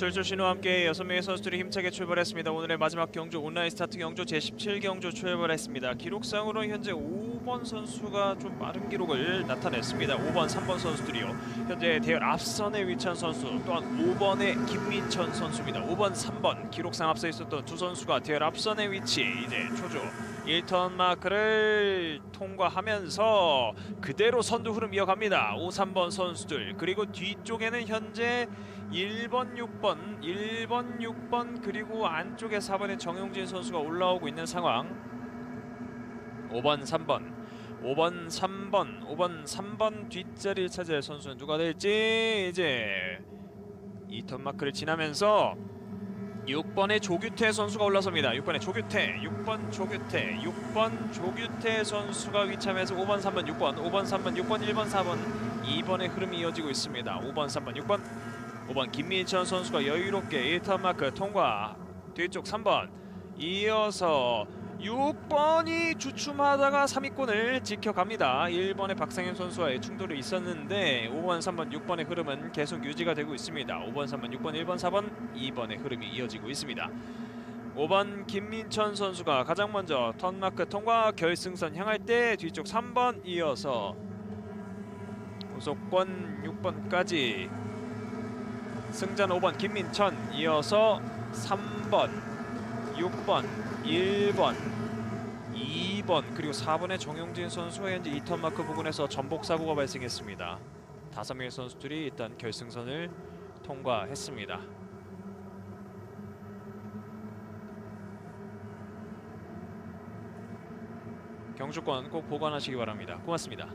출출 신호와 함께 여섯 명의 선수들이 힘차게 출발했습니다. 오늘의 마지막 경주 온라인 스타트 경주 제17경주 출발했습니다. 기록상으로 현재 5번 선수가 좀 빠른 기록을 나타냈습니다. 5번, 3번 선수들이요. 현재 대열 앞선에 위치한 선수 또한 5번의 김민천 선수입니다. 5번, 3번 기록상 앞서 있었던 두 선수가 대열 앞선에 위치 이제 초조 1턴 마크를 통과하면서 그대로 선두 흐름 이어갑니다. 5, 3번 선수들 그리고 뒤쪽에는 현재 1번, 6번, 1번, 6번 그리고 안쪽에 4번의 정용진 선수가 올라오고 있는 상황. 5번, 3번, 5번, 3번, 5번, 3번 뒷자리를 차지할 선수는 누가 될지 이제 2턴 마크를 지나면서 6번의 조규태 선수가 올라섭니다. 6번의 조규태, 6번 조규태, 6번 조규태 선수가 위참해서 5번, 3번, 6번, 5번, 3번, 6번, 1번, 4번, 2번의 흐름이 이어지고 있습니다. 5번, 3번, 6번, 5번 김민천 선수가 여유롭게 1턴 마크 통과. 뒤쪽 3번 이어서 6번이 주춤하다가 3위권을 지켜갑니다. 1번의 박상현 선수와의 충돌이 있었는데 5번, 3번, 6번의 흐름은 계속 유지가 되고 있습니다. 5번, 3번, 6번, 1번, 4번, 2번의 흐름이 이어지고 있습니다. 5번 김민천 선수가 가장 먼저 턴마크 통과 결승선 향할 때 뒤쪽 3번 이어서 우속권 6번까지 승전 5번 김민천 이어서 3번 6번 1번 2번 그리고 4번의 정용진 선수가 현재 2턴 마크 부근에서 전복 사고가 발생했습니다. 다섯 명의 선수들이 일단 결승선을 통과했습니다. 경주권 꼭 보관하시기 바랍니다. 고맙습니다.